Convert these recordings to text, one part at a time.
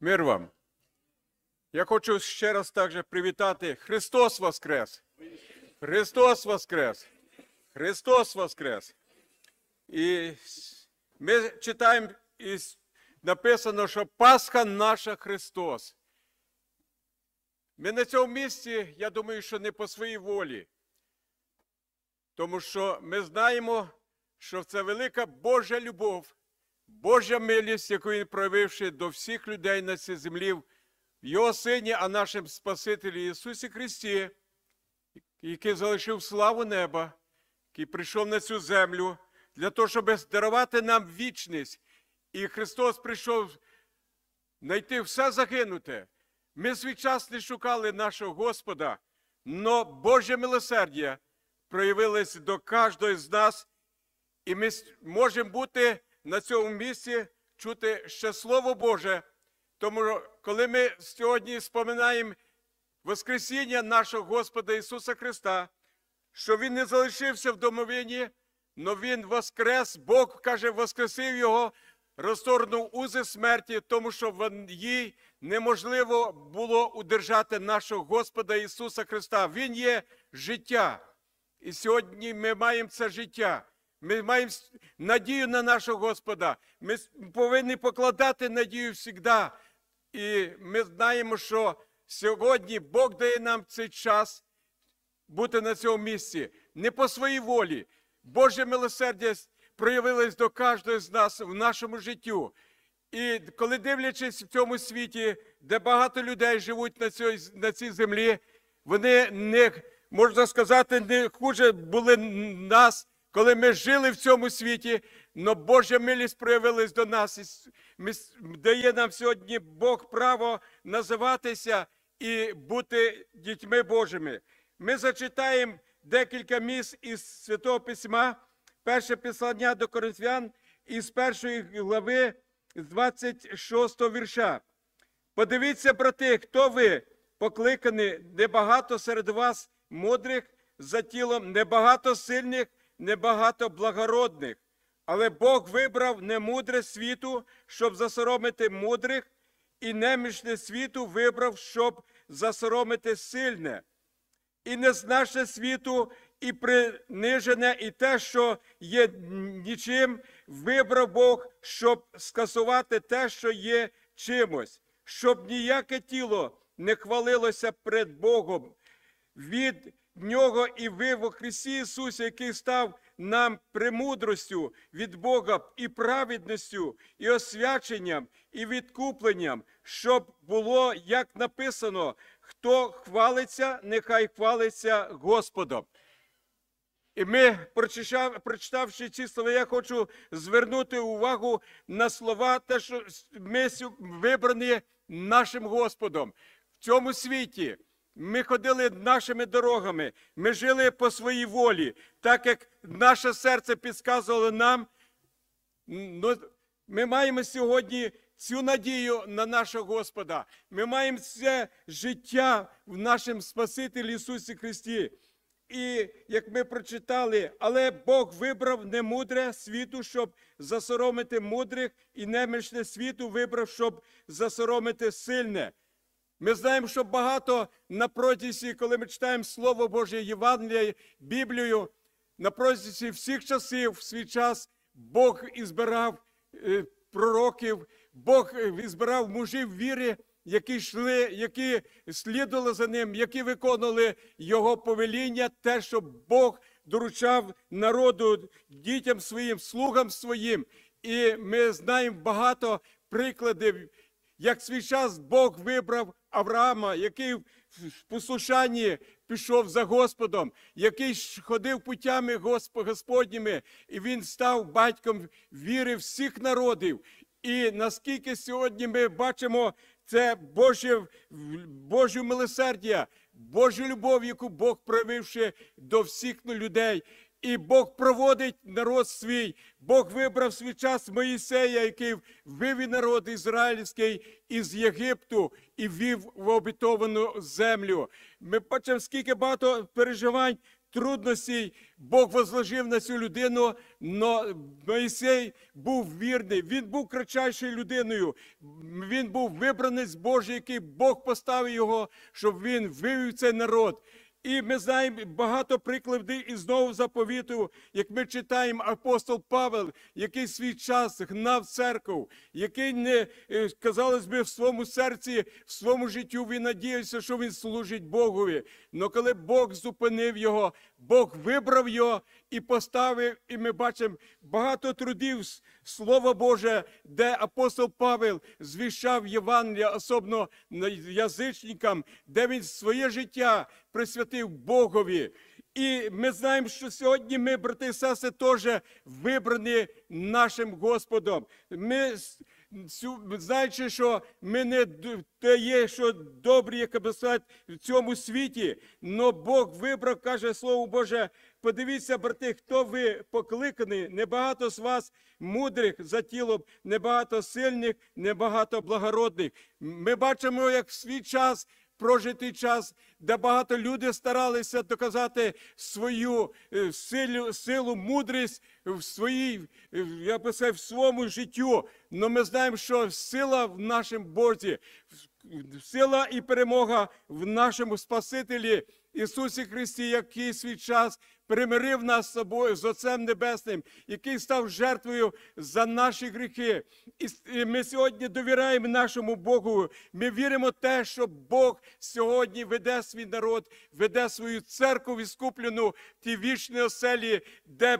Мир вам. Я хочу ще раз також привітати Христос Воскрес! Христос Воскрес! Христос Воскрес! І ми читаємо, і написано, що Пасха наша Христос. Ми на цьому місці, я думаю, що не по своїй волі. Тому що ми знаємо, що це велика Божа любов, Божа милість, яку він проявивши до всіх людей на цій землі, в Його Сині, а нашим Спасителі Ісусі Христі, який залишив славу неба, який прийшов на цю землю для того, щоб дарувати нам вічність. І Христос прийшов знайти все загинуте. Ми свій час не шукали нашого Господа, но Боже милосердя проявилось до кожного з нас, і ми можемо бути на цьому місці, чути ще Слово Боже. Тому коли ми сьогодні споминаємо Воскресіння нашого Господа Ісуса Христа, що Він не залишився в домовині, но Він воскрес, Бог каже, воскресив Його, розторгнув узи смерті, тому що в їй неможливо було удержати нашого Господа Ісуса Христа. Він є життя. І сьогодні ми маємо це життя. Ми маємо надію на нашого Господа. Ми повинні покладати надію завжди. І ми знаємо, що сьогодні Бог дає нам цей час бути на цьому місці не по своїй волі. Боже милосердя проявилось до кожного з нас в нашому життю. І коли дивлячись в цьому світі, де багато людей живуть на цій, на цій землі, вони не можна сказати, не хуже були нас, коли ми жили в цьому світі, але Божа милість проявилась до нас. І дає нам сьогодні Бог право називатися і бути дітьми Божими. Ми зачитаємо декілька місць із Святого Письма, перше писання до Коринфян із першої глави з 26 вірша. Подивіться, брати, хто ви покликані, небагато серед вас мудрих за тілом, небагато сильних, небагато благородних. Але Бог вибрав немудре світу, щоб засоромити мудрих, і немічне світу вибрав, щоб засоромити сильне. І незнаше світу, і принижене, і те, що є нічим, вибрав Бог, щоб скасувати те, що є чимось, щоб ніяке тіло не хвалилося перед Богом. Від нього і ви во Христі Ісусі, який став нам премудростю від Бога і праведністю, і освяченням, і відкупленням, щоб було, як написано, хто хвалиться, нехай хвалиться Господом. І ми, прочитавши ці слова, я хочу звернути увагу на слова, те, що ми вибрані нашим Господом в цьому світі. Ми ходили нашими дорогами, ми жили по своїй волі, так як наше серце підказувало нам. Ну, ми маємо сьогодні цю надію на нашого Господа. Ми маємо це життя в нашому Спасителі Ісусі Христі. І як ми прочитали, але Бог вибрав немудре світу, щоб засоромити мудрих, і немічне світу вибрав, щоб засоромити сильне. Ми знаємо, що багато на протязі, коли ми читаємо Слово Боже, Євангелія, Біблію, на протязі всіх часів, в свій час Бог ізбирав е, пророків, Бог е, ізбирав мужів віри, які йшли, які слідували за ним, які виконували його повеління, те, що Бог доручав народу, дітям своїм, слугам своїм. І ми знаємо багато прикладів, як свій час Бог вибрав Авраама, який в послушанні пішов за Господом, який ходив путями Господніми, і він став батьком віри всіх народів. І наскільки сьогодні ми бачимо це Боже, Божу милосердя, Божу любов, яку Бог проявивши до всіх людей. І Бог проводить народ свій. Бог вибрав свій час Моїсея, який вивів народ ізраїльський із Єгипту і вів в обітовану землю. Ми бачимо, скільки багато переживань трудностей Бог возложив на цю людину, але Моїсей був вірний, він був кратчайшою людиною. Він був вибранець Божий, який Бог поставив його, щоб він вивів цей народ. І ми знаємо багато прикладів із нового заповіту, як ми читаємо апостол Павел, який свій час гнав церкву, який не е, казалось би в своєму серці, в своєму життю він надіявся, що він служить Богові. Но коли Бог зупинив його, Бог вибрав його і поставив, і ми бачимо багато трудів Слово Боже, де апостол Павел звіщав Євангелія, особливо язичникам, де він своє життя присвятив Богові. І ми знаємо, що сьогодні ми, брати і сестри, теж вибрані нашим Господом. Ми знаючи, що ми не те є, що добрі, як би сказати, в цьому світі, но Бог вибрав, каже Слово Боже. Подивіться, брати, хто ви покликані, небагато з вас мудрих за тілом, небагато сильних, небагато благородних. Ми бачимо, як в свій час прожитий час, де багато людей старалися доказати свою е, силу, силу мудрість в своїй, е, я би сказав, в своєму життю. Но ми знаємо, що сила в нашому Бозі, сила і перемога в нашому Спасителі Ісусі Христі, який свій час примирив нас з собою з Отцем Небесним, який став жертвою за наші гріхи. І ми сьогодні довіряємо нашому Богу. Ми віримо в те, що Бог сьогодні веде свій народ, веде свою церкву відскуплену в ті вічні оселі, де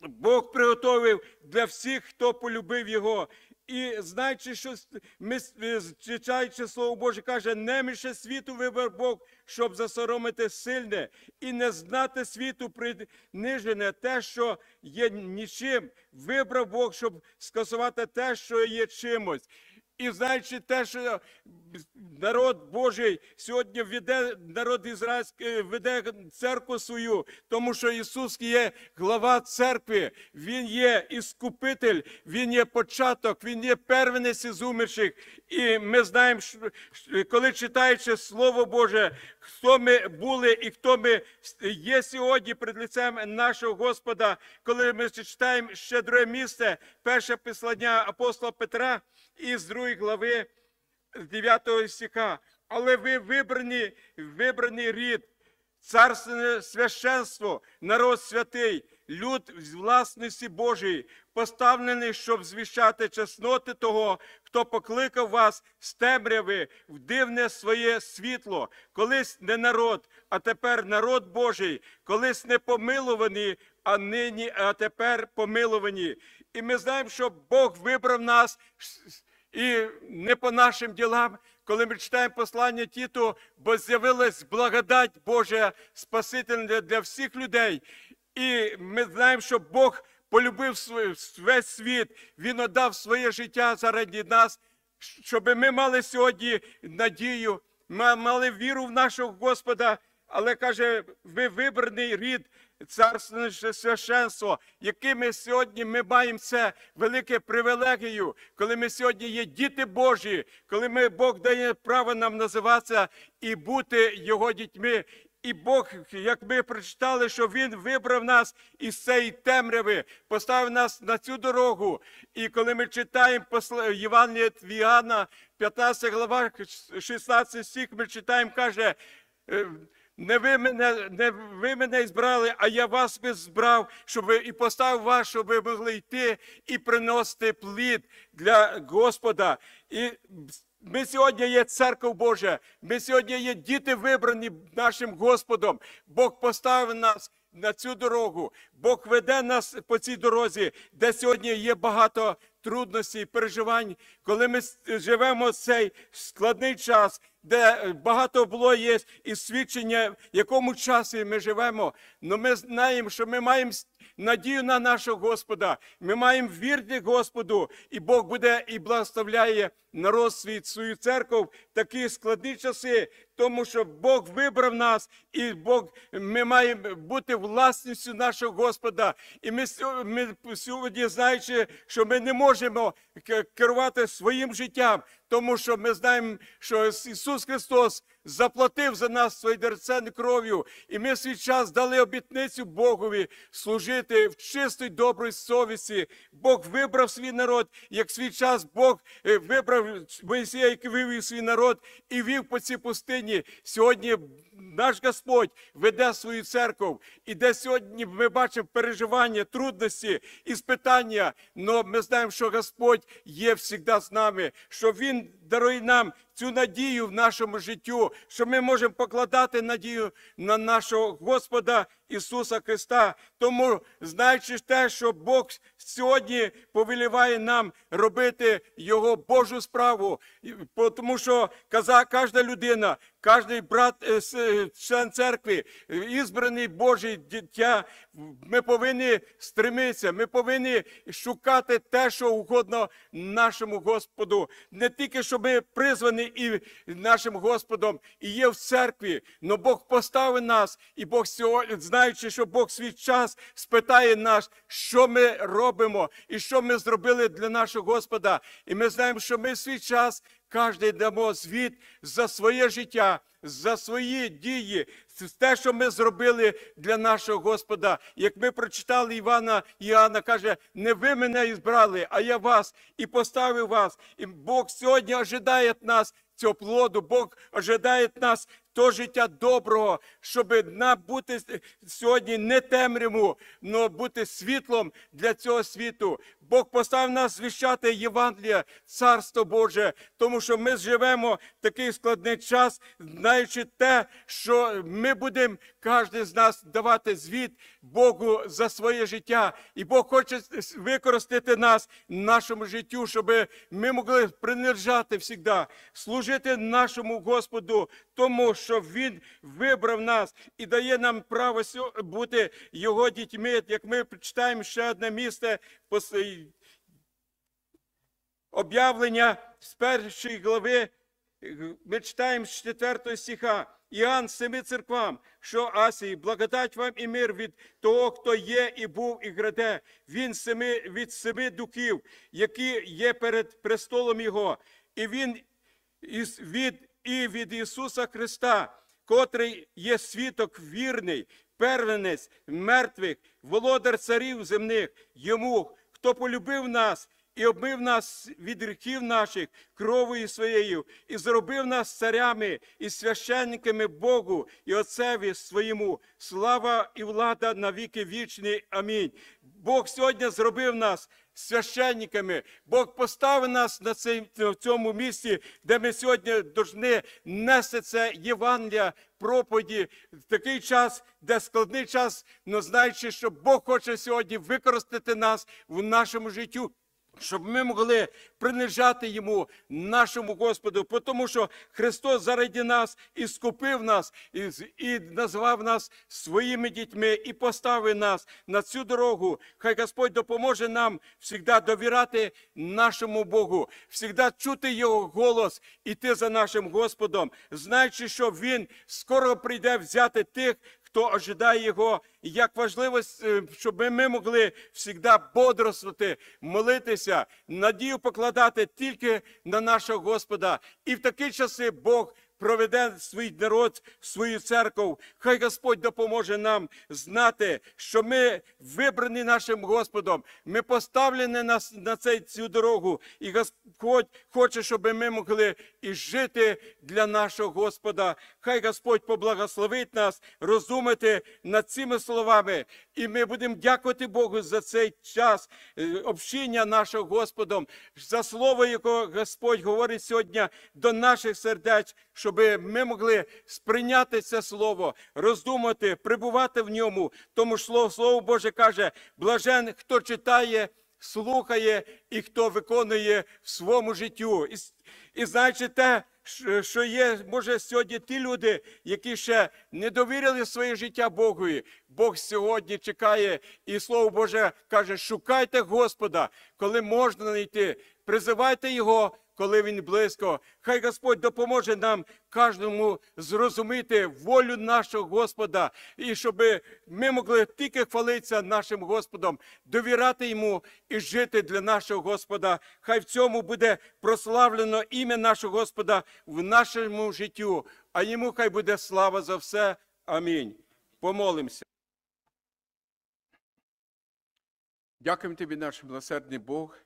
Бог приготовив для всіх, хто полюбив його. І знаючи, що ми е, Слово Боже, каже, неміше світу вибрав Бог, щоб засоромити сильне, і не знати світу принижене, те, що є нічим, вибрав Бог, щоб скасувати те, що є чимось. І знаючи те, що народ Божий сьогодні веде народ ізраїльський, веде церкву свою, тому що Ісус є глава церкви, Він є іскупитель, Він є початок, Він є первенець із умерших. І ми знаємо, що коли читаючи Слово Боже, хто ми були і хто ми є сьогодні перед лицем нашого Господа, коли ми читаємо ще друге місце, перше послання апостола Петра із другої глави 9 стиха. Але ви вибрані, вибраний рід, царственне священство, народ святий, люд з власності Божої, поставлений, щоб звіщати чесноти того, хто покликав вас з темряви в дивне своє світло, колись не народ, а тепер народ Божий, колись не помилувані, а нині, а тепер помилувані. І ми знаємо, що Бог вибрав нас і не по нашим ділам, коли ми читаємо послання Тіту, бо з'явилась благодать Божа Спасительна для всіх людей. І ми знаємо, що Бог полюбив весь світ, Він отдав своє життя заради нас, щоб ми мали сьогодні надію, ма- мали віру в нашого Господа. Але каже, ви вибраний рід, царственне священство, якими сьогодні ми маємо це велике привілегію, коли ми сьогодні є діти Божі, коли ми Бог дає право нам називатися і бути його дітьми. І Бог, як ми прочитали, що Він вибрав нас із цієї темряви, поставив нас на цю дорогу. І коли ми читаємо Євангеліє від Іоанна, 15 глава, 16 стих, ми читаємо, каже, е, не ви мене, не ви мене збрали, а я вас би збрав, щоб і поставив вас, щоб ви могли йти і приносити плід для Господа. І ми сьогодні є церква Божа, ми сьогодні є діти вибрані нашим Господом. Бог поставив нас на цю дорогу. Бог веде нас по цій дорозі, де сьогодні є багато трудностей, переживань, коли ми живемо цей складний час, де багато було є і свідчення, в якому часі ми живемо. Но ми знаємо, що ми маємо надію на нашого Господа. Ми маємо вірити Господу, і Бог буде і благословляє народ свій, свою церкву в такі складні часи, тому що Бог вибрав нас, і Бог ми маємо бути власністю нашого Господа. І ми, ми сьогодні, знаючи, що ми не можемо керувати своїм життям, тому що ми знаємо, що Ісус Христос заплатив за нас своєю дорогоцінною кров'ю, і ми свій час дали обітницю Богові служити в чистій добрій совісті. Бог вибрав свій народ, як свій час Бог е, вибрав Моїсея, який вивів свій народ і вів по цій пустині. Сьогодні наш Господь веде свою церкву, і де сьогодні ми бачимо переживання, трудності і спитання, але ми знаємо, що Господь є завжди з нами, що Він дарує нам цю надію в нашому життю, що ми можемо покладати надію на нашого Господа Ісуса Христа. Тому, знаючи те, що Бог сьогодні повеліває нам робити Його Божу справу, тому що кожна людина, кожен брат, е, е, член церкви, ізбраний Божий дитя, ми повинні стремитися, ми повинні шукати те, що угодно нашому Господу. Не тільки, що ми призвані і нашим Господом, і є в церкві, але Бог поставив нас, і Бог сьогодні, знаючи, що Бог свій час спитає нас, що ми робимо і що ми зробили для нашого Господа. І ми знаємо, що ми свій час кожен дамо звіт за своє життя, за свої дії, те, що ми зробили для нашого Господа. Як ми прочитали Івана, Іоанна каже, не ви мене ізбрали, а я вас і поставив вас. І Бог сьогодні ожидає нас цього плоду, Бог ожидає нас то життя доброго, щоб бути сьогодні не темряву, але бути світлом для цього світу. Бог поставив нас звіщати Євангелія, Царство Боже, тому що ми живемо в такий складний час, знаючи те, що ми будемо кожен з нас давати звіт Богу за своє життя. І Бог хоче використати нас в нашому життю, щоб ми могли принижати завжди, служити нашому Господу, тому що Він вибрав нас і дає нам право бути Його дітьми. Як ми читаємо ще одне місце, об'явлення з першої глави, ми читаємо з 4 стиха. Іоанн семи церквам, що Асії, благодать вам і мир від того, хто є і був, і граде. Він семи, від семи духів, які є перед престолом Його. І він із, від, і від Ісуса Христа, котрий є світок вірний, первенець мертвих, володар царів земних, йому, хто полюбив нас і обмив нас від гріхів наших кровою своєю, і зробив нас царями і священниками Богу і Отцеві своєму. Слава і влада на віки вічні. Амінь. Бог сьогодні зробив нас священниками. Бог поставив нас на в цьому місці, де ми сьогодні повинні нести це Євангелія, проповіді в такий час, де складний час, але знаючи, що Бог хоче сьогодні використати нас в нашому життю. Щоб ми могли принижати йому, нашому Господу, тому що Христос заради нас і скупив нас, і, і назвав нас своїми дітьми, і поставив нас на цю дорогу. Хай Господь допоможе нам завжди довіряти нашому Богу, завжди чути Його голос, іти за нашим Господом, знаючи, що Він скоро прийде взяти тих, хто ожидає його, і як важливо, е, щоб ми могли завжди бодрствувати, молитися, надію покладати тільки на нашого Господа. І в такі часи Бог проведе свій народ, свою церкву. Хай Господь допоможе нам знати, що ми вибрані нашим Господом, ми поставлені на, на цей, цю дорогу, і Господь хоче, щоб ми могли і жити для нашого Господа. Хай Господь поблагословить нас, розумити над цими словами, і ми будемо дякувати Богу за цей час е, общення нашого Господом, за слово, яке Господь говорить сьогодні до наших сердець, щоб ми могли сприйняти це слово, роздумати, прибувати в ньому. Тому ж слово, слово Боже каже: блажен, хто читає. Слухає і хто виконує в своєму життю. І, і знаючи те, що є, може, сьогодні ті люди, які ще не довірили своє життя Богові. Бог сьогодні чекає, і Слово Боже каже: шукайте Господа, коли можна знайти, призивайте Його, коли Він близько. Хай Господь допоможе нам кожному зрозуміти волю нашого Господа, і щоб ми могли тільки хвалитися нашим Господом, довіряти йому і жити для нашого Господа. Хай в цьому буде прославлено ім'я нашого Господа в нашому життю, а йому хай буде слава за все. Амінь. Помолимося. Дякуємо тобі, наш милосердний Бог,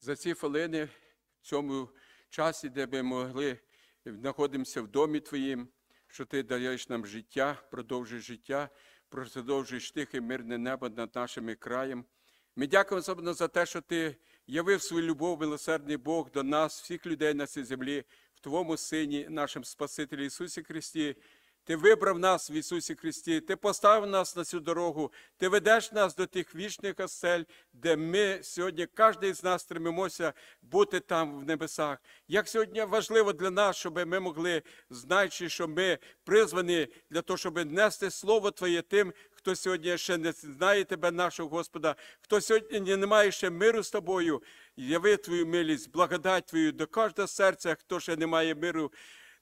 за ці хвилини цьому часі, де ми могли знаходимося в домі Твоїм, що Ти даєш нам життя, продовжуєш життя, продовжуєш тихе мирне небо над нашими краєм. Ми дякуємо особливо за те, що Ти явив свою любов, милосердний Бог до нас, всіх людей на цій землі, в Твоєму Сині, нашому Спасителі Ісусі Христі. Ти вибрав нас в Ісусі Христі, Ти поставив нас на цю дорогу, Ти ведеш нас до тих вічних осель, де ми сьогодні, кожен з нас стремимося бути там в небесах. Як сьогодні важливо для нас, щоб ми могли, знаючи, що ми призвані для того, щоб нести Слово Твоє тим, хто сьогодні ще не знає Тебе, нашого Господа, хто сьогодні не має ще миру з тобою, яви Твою милість, благодать Твою до кожного серця, хто ще не має миру.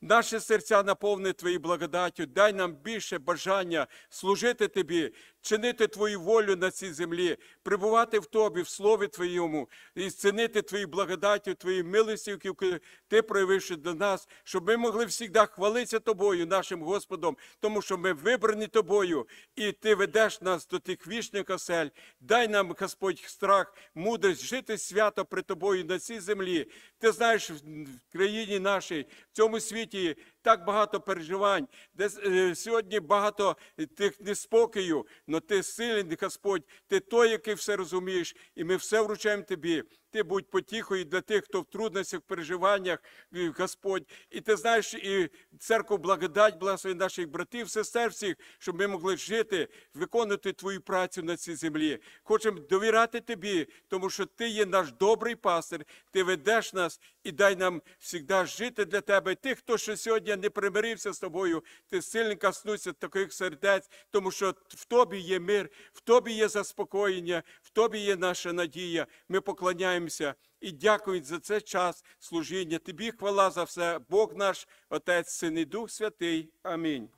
Наші серця наповни Твоєю благодаттю, дай нам більше бажання служити Тобі, чинити Твою волю на цій землі, пребувати в Тобі, в Слові Твоєму, і цінити Твою благодаттю, Твою милості, яку Ти проявивши до нас, щоб ми могли завжди хвалитися Тобою, нашим Господом, тому що ми вибрані Тобою, і Ти ведеш нас до тих вічних осель. Дай нам, Господь, страх, мудрість, жити свято при Тобою на цій землі. Ти знаєш, в країні нашій, в цьому світі 这。Так багато переживань, де е, сьогодні багато тих неспокою, але ти сильний, Господь, ти той, який все розумієш, і ми все вручаємо тобі. Ти будь потіхою для тих, хто в трудностях, в переживаннях, е, Господь. І ти знаєш, і церкву благодать, благослови наших братів, сестер всіх, щоб ми могли жити, виконувати твою працю на цій землі. Хочемо довіряти тобі, тому що ти є наш добрий пастир, ти ведеш нас і дай нам завжди жити для тебе. Тих, хто ще сьогодні не примирився з тобою, ти сильно коснуся таких сердець, тому що в тобі є мир, в тобі є заспокоєння, в тобі є наша надія. Ми поклоняємося і дякуємо за цей час служіння. Тобі хвала за все. Бог наш, Отець, Син і Дух Святий. Амінь.